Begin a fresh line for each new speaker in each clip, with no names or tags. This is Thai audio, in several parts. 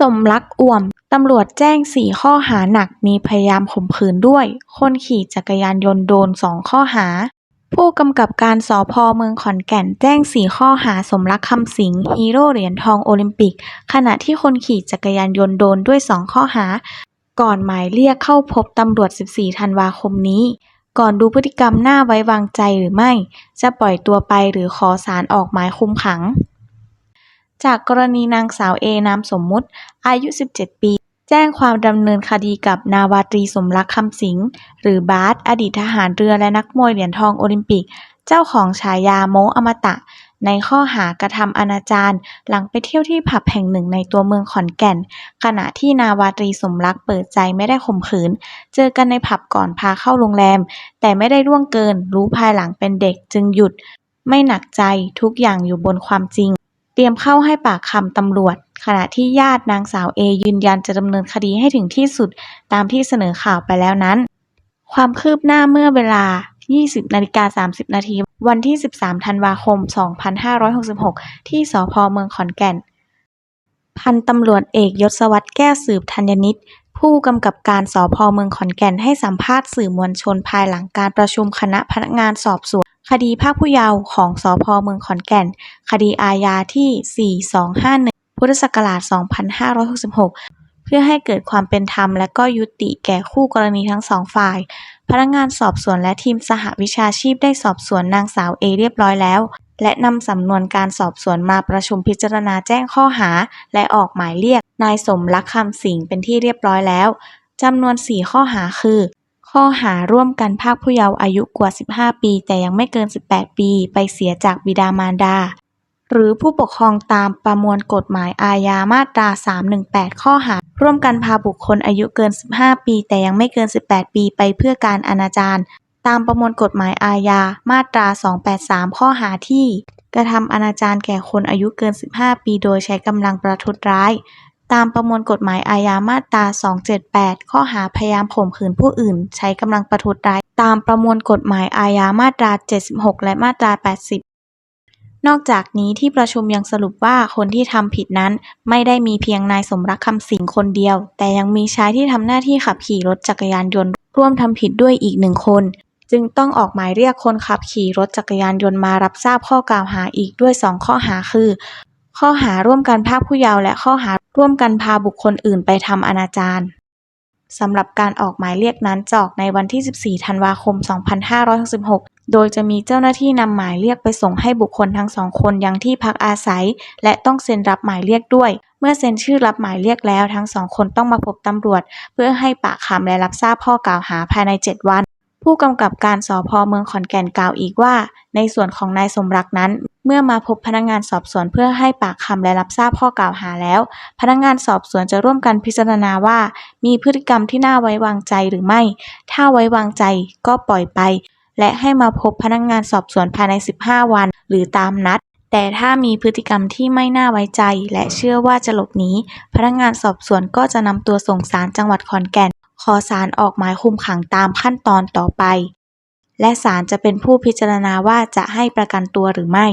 สมรักอ่วม ตำรวจแจ้ง 4 ข้อหาหนักมีพยายามข่มขืนด้วย คนขี่จักรยานยนต์โดน 2 ข้อหา ผู้กำกับการสพเมืองขอนแก่นแจ้ง 4 ข้อหาสมรักคำสิงฮีโร่เหรียญทองโอลิมปิก ขณะที่คนขี่จักรยานยนต์โดนด้วย 2 ข้อหา ก่อนหมายเรียกเข้าพบตำรวจ 14 ธันวาคมนี้ ก่อนดูพฤติกรรมน่าไว้วางใจหรือไม่ จะปล่อยตัวไปหรือขอศาลออกหมายคุมขัง จากกรณีนางสาวเอนามสมมุติ อายุ 17 ปี แจ้งความดำเนินคดีกับนาวาตรีสมรักคำสิงหรือบาสอดีตทหารเรือและนักมวยเหรียญทองโอลิมปิก เจ้าของฉายาโมอมตะ ในข้อหากระทำอนาจารหลังไปเที่ยวที่ผับแห่งหนึ่งในตัวเมืองขอนแก่น ขณะที่นาวาตรีสมรักเปิดใจไม่ได้ข่มขืน เจอกันในผับก่อนพาเข้าโรงแรม แต่ไม่ได้ล่วงเกิน รู้ภายหลังเป็นเด็กจึงหยุด ไม่หนักใจทุกอย่างอยู่บนความจริง เตรียมเข้าให้ปากคำตำรวจ ขณะที่ญาตินางสาวเอยืนยันจะดำเนินคดีให้ถึงที่สุดตามที่เสนอข่าวไปแล้วนั้น ความคืบหน้าเมื่อเวลา 20นาฬิกา30 นาทีวันที่ 13 ธันวาคม 2566 ที่สพเมืองขอนแก่น พันตำรวจเอกยศวัตรแก้วสืบธัญนิตผู้กำกับการสพเมืองขอนแก่นให้สัมภาษณ์สื่อมวลชนภายหลังการประชุมคณะพนักงานสอบสวน คดีภาคผู้เยาว์ของสพเมืองขอนแก่น คดีอาญาที่ 4251 พุทธศักราช 2566 เพื่อให้เกิดความเป็นธรรมและก็ยุติแก่คู่กรณีทั้งสองฝ่าย พนักงานสอบสวนและทีมสหวิชาชีพได้สอบสวนนางสาวเอเรียบร้อยแล้ว และนำสำนวนการสอบสวนมาประชุมพิจารณาแจ้งข้อหา และออกหมายเรียก นายสมรักคำสิงเป็นที่เรียบร้อยแล้วจำนวน 4 ข้อหาคือ ข้อหาร่วมกันพรากผู้เยาว์อายุกว่า 15 ปี แต่ยังไม่เกิน 18 ปี ไปเสียจากบิดามารดา หรือผู้ปกครองตามประมวลกฎหมายอาญามาตรา 318 ข้อหา ร่วมกันพาบุคคลอายุเกิน 15 ปี แต่ยังไม่เกิน 18 ปี ไปเพื่อการอนาจารตามประมวลกฎหมายอาญามาตรา 283 ข้อหาที่ กระทำอนาจารแก่คนอายุเกิน 15 ปี โดยใช้กำลังประทุษร้าย ตามประมวลกฎหมายอาญามาตรา 278 ข้อหาพยายามข่มขืนผู้อื่น ใช้กำลังประทุษร้าย ตามประมวลกฎหมายอาญามาตรา 76 และมาตรา 80 นอกจากนี้ที่ประชุมยังสรุปว่าคนที่ทำผิดนั้น ไม่ได้มีเพียงนายสมรักคำสิงคนเดียว แต่ยังมีชายที่ทำหน้าที่ขับขี่รถจักรยานยนต์ ร่วมทำผิดด้วยอีกหนึ่งคน จึงต้องออกหมายเรียกคนขับขี่รถจักรยานยนต์มารับทราบข้อกล่าวหาอีกด้วย 2 ข้อหาคือ ข้อหาร่วมกันพากผู้เยาว์และข้อหาร่วมกันพาบุคคลอื่นไปทำอนาจารสำหรับการออกหมายเรียกนั้นจออกในวันที่ 14 ธันวาคม 2566 โดยจะมีเจ้าหน้าที่นำหมายเรียกไปส่งให้บุคคลทั้งสองคนยังที่พักอาศัย และต้องเซ็นรับหมายเรียกด้วย เมื่อเซ็นชื่อรับหมายเรียกแล้วทั้งสองคนต้องมาพบตำรวจ เพื่อให้ปากคำและรับทราบข้อกล่าวหาภายใน 7 วัน ผู้กำกับการสพเมืองขอนแก่นกล่าวอีกว่า ในส่วนของนายสมรักนั้น เมื่อมาพบพนักงานสอบสวนเพื่อให้ปากคำและรับทราบข้อกล่าวหาแล้ว พนักงานสอบสวนจะร่วมกันพิจารณาว่า มีพฤติกรรมที่น่าไว้วางใจหรือไม่ ถ้าไว้วางใจก็ปล่อยไป และให้มาพบพนักงานสอบสวนภายใน 15 วัน หรือตามนัดแต่ถ้ามีพฤติกรรมที่ไม่น่าไว้ใจ และเชื่อว่าจะหลบหนีพนักงานสอบสวนก็จะนำตัวส่งศาลจังหวัดขอนแก่น ขอศาลออกหมายคุมขังตามขั้นตอนต่อไป และศาลจะเป็นผู้พิจารณาว่าจะให้ประกันตัวหรือไม่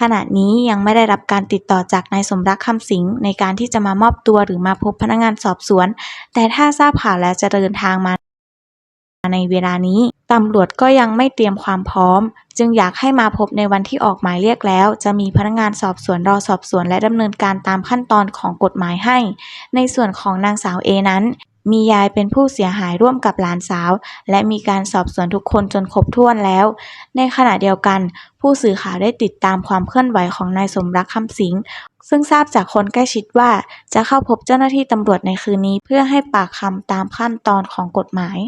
ขณะนี้ยังไม่ได้รับการติดต่อจากนายสมรักคำสิงในการที่จะมามอบตัวหรือมาพบพนักงานสอบสวน แต่ถ้าทราบข่าวแล้วจะเดินทางมาในเวลานี้ตำรวจก็ยังไม่เตรียมความพร้อม จึงอยากให้มาพบในวันที่ออกหมายเรียกแล้ว จะมีพนักงานสอบสวนรอสอบสวนและดำเนินการตามขั้นตอนของกฎหมายให้ ในส่วนของนางสาวเอนั้น มียายเป็นผู้เสียหายร่วมกับหลานสาว และมีการสอบสวนทุกคนจนครบถ้วนแล้ว ในขณะเดียวกัน ผู้สื่อข่าวได้ติดตามความเคลื่อนไหวของนายสมรักคำสิงซึ่งทราบจากคนใกล้ชิดว่าจะเข้าพบเจ้าหน้าที่ตำรวจในคืนนี้เพื่อให้ปากคำตามขั้นตอนของกฎหมาย